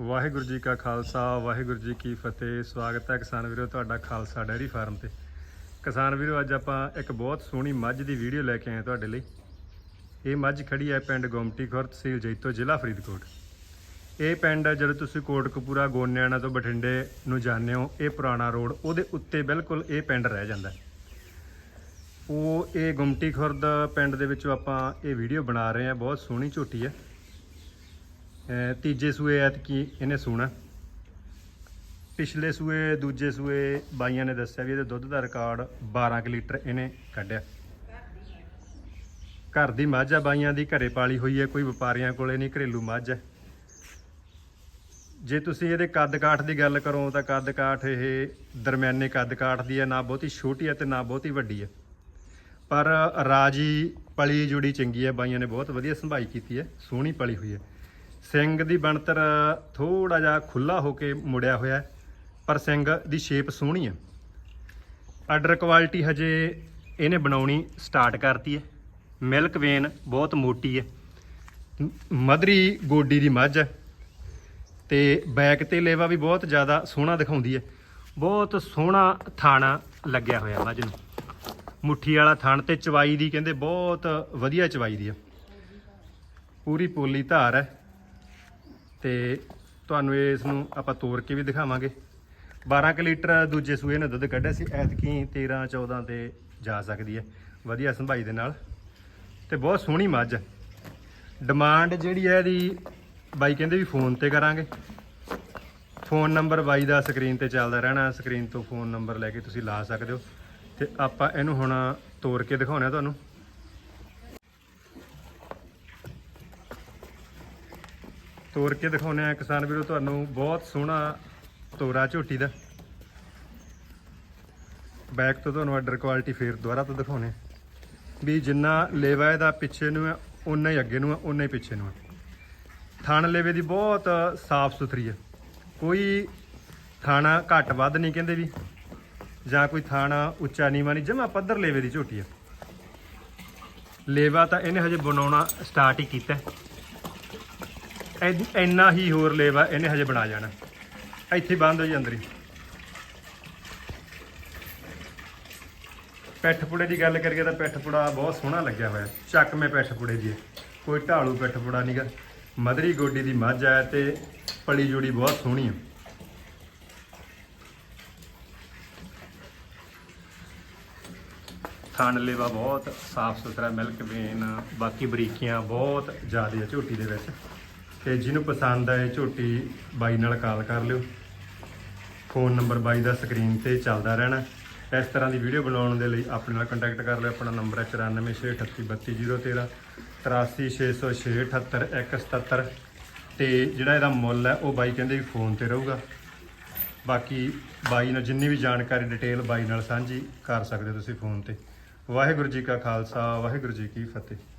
ਵਾਹਿਗੁਰੂ ਜੀ ਕਾ ਖਾਲਸਾ, ਵਾਹਿਗੁਰੂ ਜੀ ਕੀ ਫਤਿਹ। ਸਵਾਗਤ ਹੈ ਕਿਸਾਨ ਵੀਰੋ ਤੁਹਾਡਾ ਖਾਲਸਾ ਡੈਰੀ ਫਾਰਮ ਤੇ। ਕਿਸਾਨ ਵੀਰੋ, ਅੱਜ ਆਪਾਂ ਇੱਕ ਬਹੁਤ ਸੋਹਣੀ ਮੱਝ ਦੀ ਵੀਡੀਓ ਲੈ ਕੇ ਆਏ ਤੁਹਾਡੇ ਲਈ। ਇਹ ਮੱਝ ਖੜੀ ਹੈ ਪਿੰਡ ਗੋਮਟੀ ਖੁਰ ਤਹਿਸੀਲ ਜੈਤੋ, ਜ਼ਿਲ੍ਹਾ ਫਰੀਦਕੋਟ। ਇਹ ਪਿੰਡ ਜਦੋਂ ਤੁਸੀਂ ਕੋਟਕਪੂਰਾ, ਗੋਨਿਆਣਾ ਤੋਂ ਬਠਿੰਡੇ ਨੂੰ ਜਾਂਦੇ ਹੋ, ਇਹ ਪੁਰਾਣਾ ਰੋਡ, ਉਹਦੇ ਉੱਤੇ ਬਿਲਕੁਲ ਇਹ ਪਿੰਡ ਰਹਿ ਜਾਂਦਾ ਉਹ ਇਹ ਗੁਮਟੀ ਖੁਰਦ ਪਿੰਡ ਦੇ ਵਿੱਚੋਂ ਆਪਾਂ ਇਹ ਵੀਡੀਓ ਬਣਾ ਰਹੇ ਹਾਂ, ਬਹੁਤ ਸੋਹਣੀ ਝੋਟੀ ਹੈ। ਤੀਜੇ ਸੂਏ ਐਤਕੀ ਇਹਨੇ ਸੂਣਾ। ਪਿਛਲੇ ਸੂਏ, ਦੂਜੇ ਸੂਏ ਬਾਈਆਂ ਨੇ ਦੱਸਿਆ ਵੀ ਇਹਦੇ ਦੁੱਧ ਦਾ ਰਿਕਾਰਡ 12 ਕੁ ਲੀਟਰ ਇਹਨੇ ਕੱਢਿਆ। ਘਰ ਦੀ ਮੱਝ ਆ, ਬਾਈਆਂ ਦੀ ਘਰੇ ਪਾਲੀ ਹੋਈ ਹੈ ਕੋਈ ਵਪਾਰੀਆਂ ਕੋਲੇ ਨਹੀਂ, ਘਰੇਲੂ ਮੱਝ ਹੈ ਜੇ ਤੁਸੀਂ ਇਹਦੇ ਕੱਦ ਕਾਠ ਦੀ ਗੱਲ ਕਰੋ, ਤਾਂ ਕੱਦ ਕਾਠ ਇਹ ਦਰਮਿਆਨੇ ਕੱਦ ਕਾਠ ਦੀ ਹੈ ਨਾ ਬਹੁਤੀ ਛੋਟੀ ਹੈ ਤੇ ਨਾ ਬਹੁਤੀ ਵੱਡੀ ਹੈ ਪਰ ਰਾਜੀ ਪਲੀ ਜੁੜੀ ਚੰਗੀ ਹੈ ਬਾਈਆਂ ਨੇ ਬਹੁਤ ਵਧੀਆ ਸੰਭਾਈ ਕੀਤੀ ਹੈ ਸੋਹਣੀ ਪਲੀ ਹੋਈ ਹੈ ਸਿੰਗ ਦੀ ਬਣਤਰ ਥੋੜਾ ਜਿਹਾ ਖੁੱਲਾ ਹੋ ਕੇ ਮੁੜਿਆ ਹੋਇਆ ਪਰ ਸਿੰਘ ਦੀ ਸ਼ੇਪ ਸੋਹਣੀ ਹੈ। ਆਰਡਰ ਕੁਆਲਿਟੀ ਹਜੇ ਇਹਨੇ ਬਣਾਉਣੀ ਸਟਾਰਟ ਕਰਤੀ ਹੈ। ਮਿਲਕ ਵੇਨ ਬਹੁਤ ਮੋਟੀ ਹੈ। ਮ- ਮਧਰੀ ਗੋਡੀ ਦੀ ਮੱਝ ਹੈ ਤੇ ਬੈਕ ਤੇ ਲੇਵਾ ਵੀ ਬਹੁਤ ਜ਼ਿਆਦਾ ਸੋਹਣਾ ਦਿਖਾਉਂਦੀ ਹੈ। ਬਹੁਤ ਸੋਹਣਾ ਥਾਣਾ ਲੱਗਿਆ ਹੋਇਆ ਮੱਝ ਨੂੰ। ਮੁੱਠੀ ਵਾਲਾ ਥਣ ਤੇ ਚਵਾਈ ਦੀ ਕਹਿੰਦੇ ਬਹੁਤ ਵਧੀਆ ਚਵਾਈ ਦੀ ਹੈ। ਪੂਰੀ ਪੋਲੀ ਧਾਰ ਹੈ। ਤੇ ਤੁਹਾਨੂੰ ਇਸ ਨੂੰ ਆਪਾਂ ਤੋੜ ਕੇ ਵੀ ਦਿਖਾਵਾਂਗੇ। 12 ਕੁ ਲੀਟਰ ਦੂਜੇ ਸੂਏ ਨੇ ਦੁੱਧ ਕੱਢਿਆ ਸੀ, ਐਤਕੀ 13 14 ਤੇ ਜਾ ਸਕਦੀ ਹੈ। ਵਧੀਆ ਸੰਭਾਈ ਦੇ ਨਾਲ। ਤੇ ਬਹੁਤ ਸੋਹਣੀ ਮੱਝ। ਹੈ ਡਿਮਾਂਡ ਜਿਹੜੀ ਹੈ ਇਹਦੀ, ਬਾਈ ਕਹਿੰਦੇ ਵੀ ਫੋਨ ਤੇ ਕਰਾਂਗੇ। ਫੋਨ ਨੰਬਰ ਬਾਈ ਦਾ ਸਕਰੀਨ ਤੇ ਚੱਲਦਾ ਰਹਿਣਾ, ਸਕਰੀਨ ਤੋਂ ਫੋਨ ਨੰਬਰ ਲੈ ਕੇ ਤੁਸੀਂ ਲਾ ਸਕਦੇ ਹੋ। ਤੇ ਆਪਾਂ ਇਹਨੂੰ ਹੁਣ ਤੋੜ ਕੇ ਦਿਖਾਉਣਾ ਤੁਹਾਨੂੰ। ਤੋੜ ਕੇ ਦਿਖਾਉਣੇ ਆ ਕਿਸਾਨ ਵੀਰੋ, ਤੁਹਾਨੂੰ ਬਹੁਤ ਸੋਹਣਾ ਤੋਰਾ ਝੋਟੀ ਦਾ। ਬੈਕ ਤੋਂ ਤੁਹਾਨੂੰ ਆਰਡਰ ਕੁਆਲਿਟੀ ਫੇਰ ਦੁਬਾਰਾ ਤੋਂ ਦਿਖਾਉਣੇ ਵੀ ਜਿੰਨਾ ਲੇਵਾ ਇਹਦਾ ਪਿੱਛੇ ਨੂੰ ਹੈ ਉਨਾ ਹੀ ਅੱਗੇ ਨੂੰ ਹੈ ਉਨਾ ਹੀ ਪਿੱਛੇ ਨੂੰ ਹੈ। ਥਣ ਲੇਵੇ ਦੀ ਬਹੁਤ ਸਾਫ਼ ਸੁਥਰੀ ਹੈ। ਕੋਈ ਥਾਣਾ ਘੱਟ ਵੱਧ ਨਹੀਂ ਕਹਿੰਦੇ ਵੀ, ਜਾਂ ਕੋਈ ਥਾਣਾ ਉੱਚਾ ਨੀਵਾਂ ਨਹੀਂ, ਜਮਾ ਪੱਧਰ ਲੇਵੇ ਦੀ ਝੋਟੀ ਹੈ। ਲੇਵਾ ਤਾਂ ਇਹਨੇ ਹਜੇ ਬਣਾਉਣਾ ਸਟਾਰਟ ਹੀ ਕੀਤਾ ਐ- ਇੰਨਾ ਹੀ ਹੋਰ ਲੇਵਾ ਇਹਨੇ ਹਜੇ ਬਣਾ ਜਾਣਾ। ਇੱਥੇ ਬੰਦ ਹੋ ਜੀ ਅੰਦਰ ਹੀ ਪੈਠ ਪੁੜੇ ਦੀ ਗੱਲ ਕਰੀਏ ਤਾਂ ਪਿੱਠ ਪੁੜਾ ਬਹੁਤ ਸੋਹਣਾ ਲੱਗਿਆ ਹੋਇਆ। ਚੱਕਵੇਂ ਪਿੱਠ ਪੁੜੇ ਦੀ। ਹੈ। ਕੋਈ ਢਾਲੂ ਪਿੱਠ ਪੁੜਾ ਨਹੀਂਗਾ ਮਧਰੀ ਗੋਡੀ ਦੀ ਮੱਝ ਆ ਤੇ ਪਲੀ ਜੋੜੀ ਬਹੁਤ ਸੋਹਣੀ ਹੈ ਥਣ ਲੇਵਾ ਬਹੁਤ ਸਾਫ਼ ਸੁਥਰਾ ਮਿਲਕ ਵੇਨ ਬਾਕੀ ਬਰੀਕੀਆਂ ਬਹੁਤ ਜ਼ਿਆਦਾ ਹੈ ਝੋਟੀ ਦੇ ਵਿੱਚ। ਤੇ ਜਿਹਨੂੰ ਪਸੰਦ ਆਏ ਝੋਟੀ ਬਾਈ ਨਾਲ ਕਾਲ ਕਰ ਲਿਓ। ਫੋਨ ਨੰਬਰ ਬਾਈ ਦਾ ਸਕਰੀਨ ਤੇ ਚੱਲਦਾ ਰਹਿਣਾ। ਇਸ ਤਰ੍ਹਾਂ ਦੀ ਵੀਡੀਓ ਬਣਾਉਣ ਦੇ ਲਈ ਆਪਣੇ ਨਾਲ ਕੰਟੈਕਟ ਕਰ ਲਿਓ। ਆਪਣਾ ਨੰਬਰ ਹੈ 9468323013 8360678177 ਤੇ ਜਿਹੜਾ ਇਹਦਾ ਮੁੱਲ ਹੈ, ਉਹ ਬਾਈ ਕਹਿੰਦੇ ਵੀ ਫੋਨ ਤੇ ਰਹੂਗਾ। ਬਾਕੀ ਬਾਈ ਨਾਲ ਜਿੰਨੀ ਵੀ ਜਾਣਕਾਰੀ ਡਿਟੇਲ ਬਾਈ ਨਾਲ ਸਾਂਝੀ ਕਰ ਸਕਦੇ ਹੋ ਤੁਸੀਂ ਫੋਨ ਤੇ। ਵਾਹਿਗੁਰੂ ਜੀ ਕਾ ਖਾਲਸਾ, ਵਾਹਿਗੁਰੂ ਜੀ ਕੀ ਫਤਿਹ।